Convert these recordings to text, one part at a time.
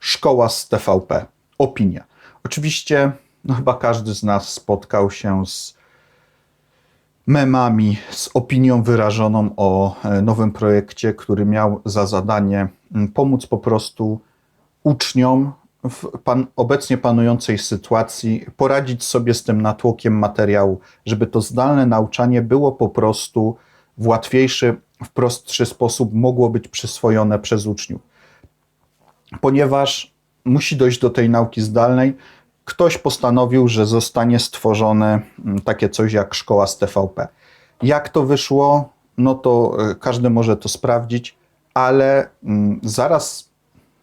Szkoła z TVP. Opinia. Oczywiście, no chyba każdy z nas spotkał się z memami, z opinią wyrażoną o e, nowym projekcie, który miał za zadanie mm, pomóc po prostu uczniom w pan, obecnie panującej sytuacji poradzić sobie z tym natłokiem materiału, żeby to zdalne nauczanie było po prostu w łatwiejszy, w prostszy sposób mogło być przyswojone przez uczniów. Ponieważ musi dojść do tej nauki zdalnej, ktoś postanowił, że zostanie stworzone mm, takie coś jak szkoła z TVP. Jak to wyszło, no to e, każdy może to sprawdzić, ale mm, zaraz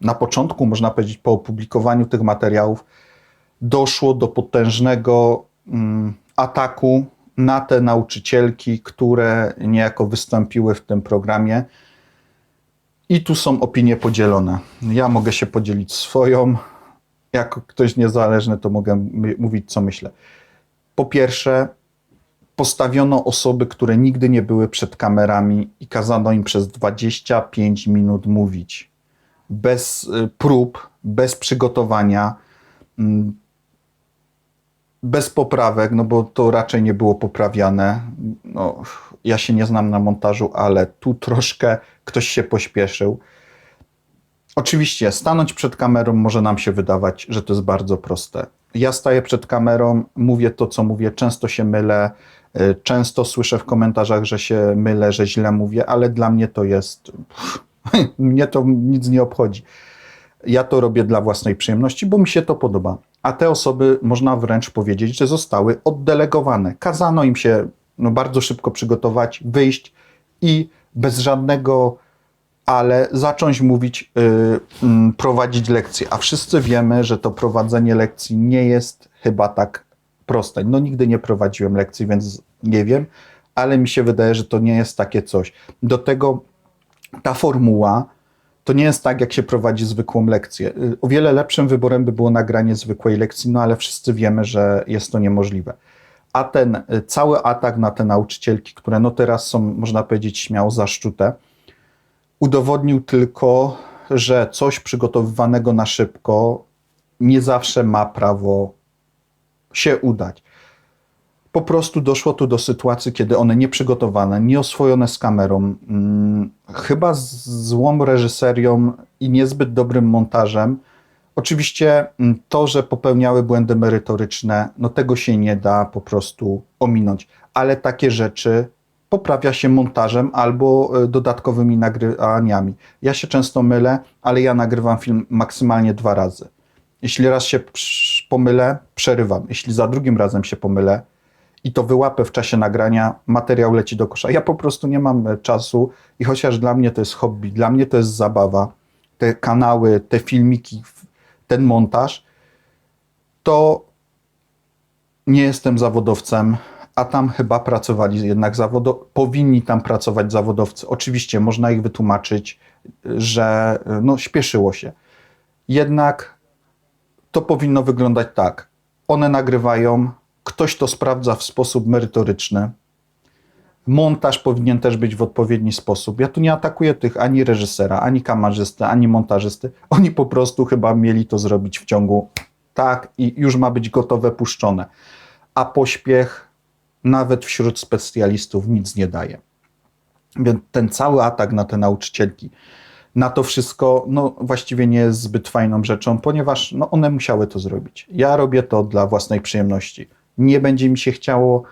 na początku, można powiedzieć, po opublikowaniu tych materiałów, doszło do potężnego mm, ataku na te nauczycielki, które niejako wystąpiły w tym programie. I tu są opinie podzielone. Ja mogę się podzielić swoją. Jako ktoś niezależny, to mogę mówić, co myślę. Po pierwsze, postawiono osoby, które nigdy nie były przed kamerami i kazano im przez 25 minut mówić. Bez y, prób, bez przygotowania, mm, bez poprawek, no bo to raczej nie było poprawiane. No, ja się nie znam na montażu, ale tu troszkę ktoś się pośpieszył. Oczywiście, stanąć przed kamerą może nam się wydawać, że to jest bardzo proste. Ja staję przed kamerą, mówię to, co mówię, często się mylę, y, często słyszę w komentarzach, że się mylę, że źle mówię, ale dla mnie to jest. mnie to nic nie obchodzi. Ja to robię dla własnej przyjemności, bo mi się to podoba. A te osoby, można wręcz powiedzieć, że zostały oddelegowane. Kazano im się no, bardzo szybko przygotować, wyjść i bez żadnego ale zacząć mówić, yy, prowadzić lekcje. A wszyscy wiemy, że to prowadzenie lekcji nie jest chyba tak proste. No nigdy nie prowadziłem lekcji, więc nie wiem, ale mi się wydaje, że to nie jest takie coś. Do tego ta formuła to nie jest tak, jak się prowadzi zwykłą lekcję. Y, o wiele lepszym wyborem by było nagranie zwykłej lekcji, no ale wszyscy wiemy, że jest to niemożliwe. A ten y, cały atak na te nauczycielki, które no teraz są, można powiedzieć, śmiało zaszczute, udowodnił tylko, że coś przygotowywanego na szybko nie zawsze ma prawo się udać. Po prostu doszło tu do sytuacji, kiedy one nieprzygotowane, nieoswojone z kamerą, hmm, chyba z złą reżyserią i niezbyt dobrym montażem. Oczywiście mm, to, że popełniały błędy merytoryczne, no tego się nie da po prostu ominąć, ale takie rzeczy poprawia się montażem albo e, dodatkowymi nagraniami. Ja się często mylę, ale ja nagrywam film maksymalnie dwa razy. Jeśli raz się pomylę, przerywam. Jeśli za drugim razem się pomylę i to wyłapę w czasie nagrania, materiał leci do kosza. Ja po prostu nie mam e, czasu i chociaż dla mnie to jest hobby, dla mnie to jest zabawa, te kanały, te filmiki, ten montaż, to nie jestem zawodowcem, a tam chyba pracowali jednak zawodowcy, powinni tam pracować zawodowcy. Oczywiście można ich wytłumaczyć, że no, śpieszyło się. Jednak to powinno wyglądać tak. One nagrywają, ktoś to sprawdza w sposób merytoryczny. Montaż powinien też być w odpowiedni sposób. Ja tu nie atakuję tych ani reżysera, ani kamarzysty, ani montażysty. Oni po prostu chyba mieli to zrobić w ciągu tak i już ma być gotowe, puszczone. A pośpiech nawet wśród specjalistów nic nie daje. Więc ten cały atak na te nauczycielki, na to wszystko, no właściwie nie jest zbyt fajną rzeczą, ponieważ no, one musiały to zrobić. Ja robię to dla własnej przyjemności. Nie będzie mi się chciało,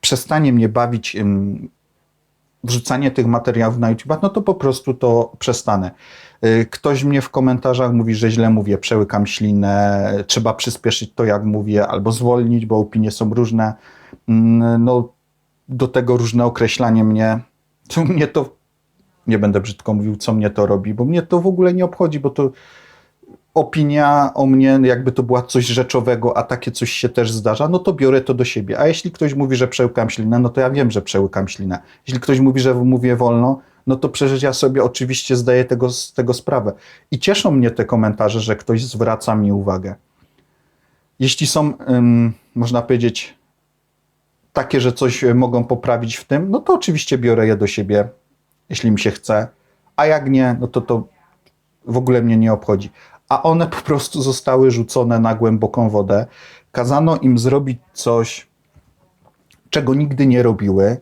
przestanie mnie bawić wrzucanie tych materiałów na YouTube, no to po prostu to przestanę. Y, ktoś mnie w komentarzach mówi, że źle mówię, przełykam ślinę, trzeba przyspieszyć to, jak mówię, albo zwolnić, bo opinie są różne. Mm, no, do tego różne określanie mnie, co mnie to, nie będę brzydko mówił, co mnie to robi, bo mnie to w ogóle nie obchodzi, bo to opinia o mnie, jakby to była coś rzeczowego, a takie coś się też zdarza, no to biorę to do siebie. A jeśli ktoś mówi, że przełykam ślinę, no to ja wiem, że przełykam ślinę. Jeśli ktoś mówi, że mówię wolno, no to przecież ja sobie oczywiście zdaję tego, z tego sprawę. I cieszą mnie te komentarze, że ktoś zwraca mi uwagę. Jeśli są, ym, można powiedzieć, takie, że coś mogą poprawić w tym, no to oczywiście biorę je do siebie, jeśli mi się chce, a jak nie, no to to w ogóle mnie nie obchodzi. A one po prostu zostały rzucone na głęboką wodę. Kazano im zrobić coś, czego nigdy nie robiły.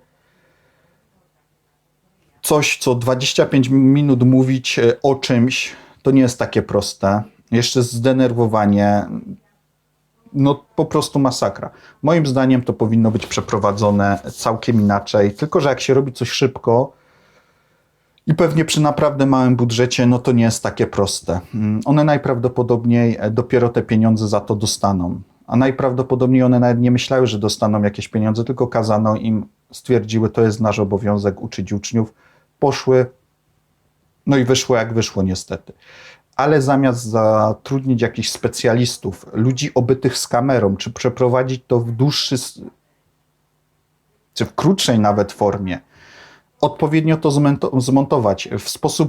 Coś, co 25 minut mówić e, o czymś, to nie jest takie proste. Jeszcze zdenerwowanie, no po prostu masakra. Moim zdaniem to powinno być przeprowadzone całkiem inaczej, tylko że jak się robi coś szybko i pewnie przy naprawdę małym budżecie, no to nie jest takie proste. Mm, One najprawdopodobniej e, dopiero te pieniądze za to dostaną. A najprawdopodobniej one nawet nie myślały, że dostaną jakieś pieniądze, tylko kazano im, stwierdziły, to jest nasz obowiązek uczyć uczniów. Poszły, no i wyszło jak wyszło niestety ale zamiast zatrudnić jakichś specjalistów, ludzi obytych z kamerą, czy przeprowadzić to w dłuższy, s- czy w krótszej nawet formie, odpowiednio to zmontować, w sposób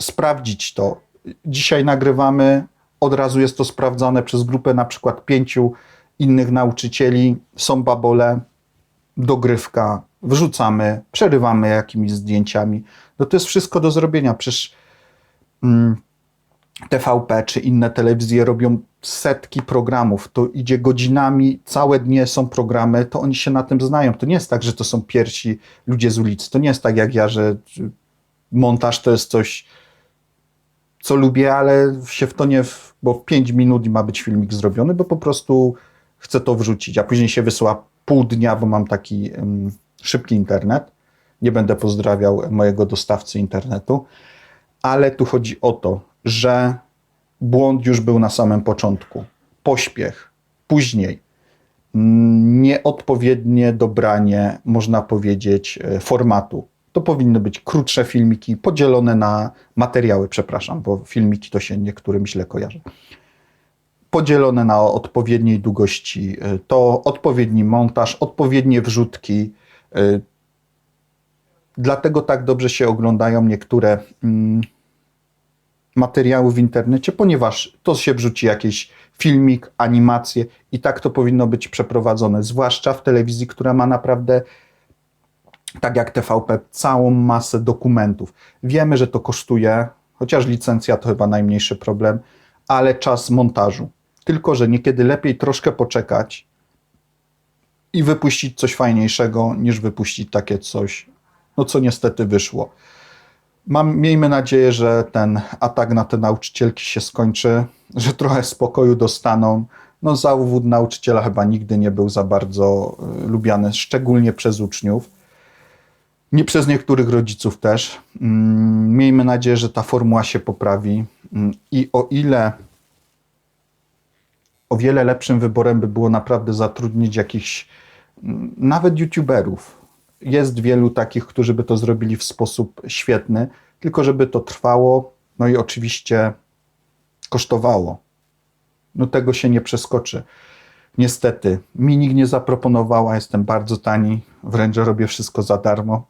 sprawdzić to. Dzisiaj nagrywamy, od razu jest to sprawdzane przez grupę na przykład pięciu innych nauczycieli, są babole, dogrywka, wrzucamy, przerywamy jakimiś zdjęciami. No to jest wszystko do zrobienia. Przecież mm, TVP czy inne telewizje robią setki programów, to idzie godzinami, całe dnie są programy, to oni się na tym znają. To nie jest tak, że to są pierwsi ludzie z ulicy. To nie jest tak jak ja, że montaż to jest coś, co lubię, ale się w to nie, w, bo w 5 minut ma być filmik zrobiony, bo po prostu chcę to wrzucić, a później się wysyła pół dnia, bo mam taki um, szybki internet. Nie będę pozdrawiał mojego dostawcy internetu, ale tu chodzi o to, że błąd już był na samym początku. Pośpiech, później nieodpowiednie dobranie, można powiedzieć, e, formatu. To powinny być krótsze filmiki, podzielone na materiały, przepraszam, bo filmiki to się niektórym źle kojarzy. Podzielone na odpowiedniej długości, e, to odpowiedni montaż, odpowiednie wrzutki. e, Dlatego tak dobrze się oglądają niektóre mm, materiały w internecie, ponieważ to się wrzuci jakiś filmik, animację i tak to powinno być przeprowadzone, zwłaszcza w telewizji, która ma naprawdę, tak jak TVP, całą masę dokumentów. Wiemy, że to kosztuje, chociaż licencja to chyba najmniejszy problem, ale czas montażu. Tylko, że niekiedy lepiej troszkę poczekać i wypuścić coś fajniejszego, niż wypuścić takie coś, no co niestety wyszło. Mam, miejmy nadzieję, że ten atak na te nauczycielki się skończy, że trochę spokoju dostaną. No, zawód nauczyciela chyba nigdy nie był za bardzo y, lubiany, szczególnie przez uczniów. Nie przez niektórych rodziców też. Mm, miejmy nadzieję, że ta formuła się poprawi. Mm, I o ile o wiele lepszym wyborem by było naprawdę zatrudnić jakichś mm, nawet youtuberów. Jest wielu takich, którzy by to zrobili w sposób świetny, tylko żeby to trwało, no i oczywiście kosztowało. No tego się nie przeskoczy. Niestety, mi nikt nie zaproponowała, jestem bardzo tani, wręcz robię wszystko za darmo.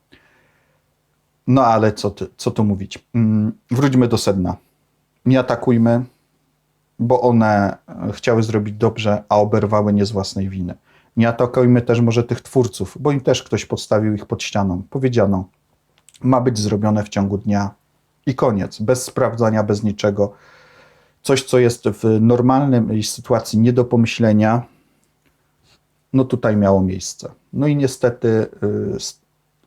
No ale co, ty, co tu mówić? Mm, Wróćmy do sedna. Nie atakujmy, bo one chciały zrobić dobrze, a oberwały nie z własnej winy. Nie atakujmy też może tych twórców, bo im też ktoś podstawił ich pod ścianą. Powiedziano, ma być zrobione w ciągu dnia i koniec, bez sprawdzania, bez niczego. Coś, co jest w normalnej sytuacji nie do pomyślenia, no tutaj miało miejsce. No i niestety y,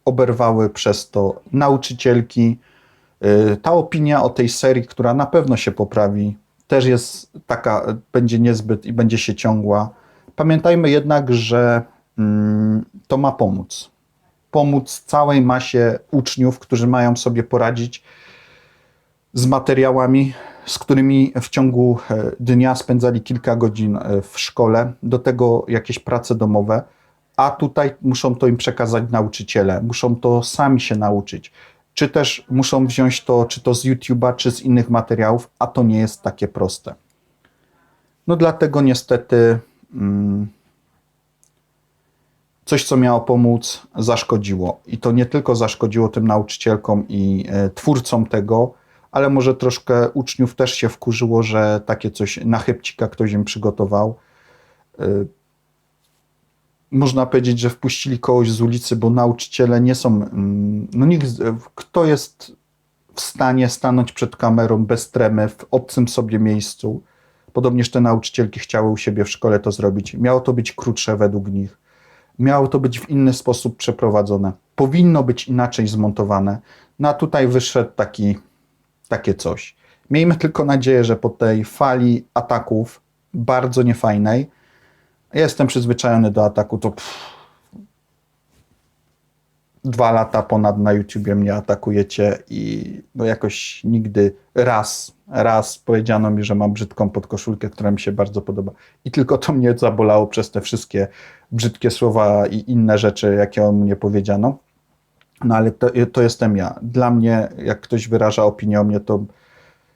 oberwały przez to nauczycielki. Y, ta opinia o tej serii, która na pewno się poprawi, też jest taka, będzie niezbyt i będzie się ciągła. Pamiętajmy jednak, że mm, to ma pomóc. Pomóc całej masie uczniów, którzy mają sobie poradzić z materiałami, z którymi w ciągu e, dnia spędzali kilka godzin e, w szkole, do tego jakieś prace domowe, a tutaj muszą to im przekazać nauczyciele, muszą to sami się nauczyć, czy też muszą wziąć to, czy to z YouTube'a, czy z innych materiałów, a to nie jest takie proste. No dlatego niestety coś, co miało pomóc, zaszkodziło. I to nie tylko zaszkodziło tym nauczycielkom i e, twórcom tego, ale może troszkę uczniów też się wkurzyło, że takie coś na chybcika ktoś im przygotował. E, można powiedzieć, że wpuścili kogoś z ulicy, bo nauczyciele nie są. mm, No nikt, kto jest w stanie stanąć przed kamerą bez tremy, w obcym sobie miejscu. Podobnież te nauczycielki chciały u siebie w szkole to zrobić. Miało to być krótsze według nich. Miało to być w inny sposób przeprowadzone. Powinno być inaczej zmontowane. No a tutaj wyszedł taki, takie coś. Miejmy tylko nadzieję, że po tej fali ataków bardzo niefajnej, jestem przyzwyczajony do ataku, to pff, dwa lata ponad na YouTubie mnie atakujecie i no jakoś nigdy raz, raz powiedziano mi, że mam brzydką podkoszulkę, która mi się bardzo podoba. I tylko to mnie zabolało przez te wszystkie brzydkie słowa i inne rzeczy, jakie o mnie powiedziano. No ale to, to jestem ja. Dla mnie, jak ktoś wyraża opinię o mnie, to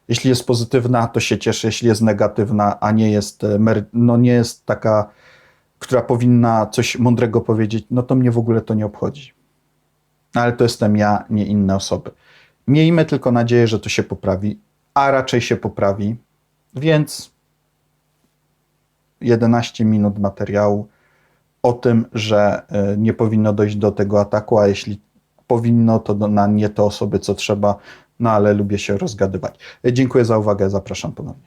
jeśli jest pozytywna, to się cieszę, jeśli jest negatywna, a nie jest, e, no nie jest taka, która powinna coś mądrego powiedzieć, no to mnie w ogóle to nie obchodzi. No ale to jestem ja, nie inne osoby. Miejmy tylko nadzieję, że to się poprawi, a raczej się poprawi, więc 11 minut materiału o tym, że e, nie powinno dojść do tego ataku, a jeśli powinno, to na nie te osoby, co trzeba, no ale lubię się rozgadywać. Dziękuję za uwagę, zapraszam ponownie.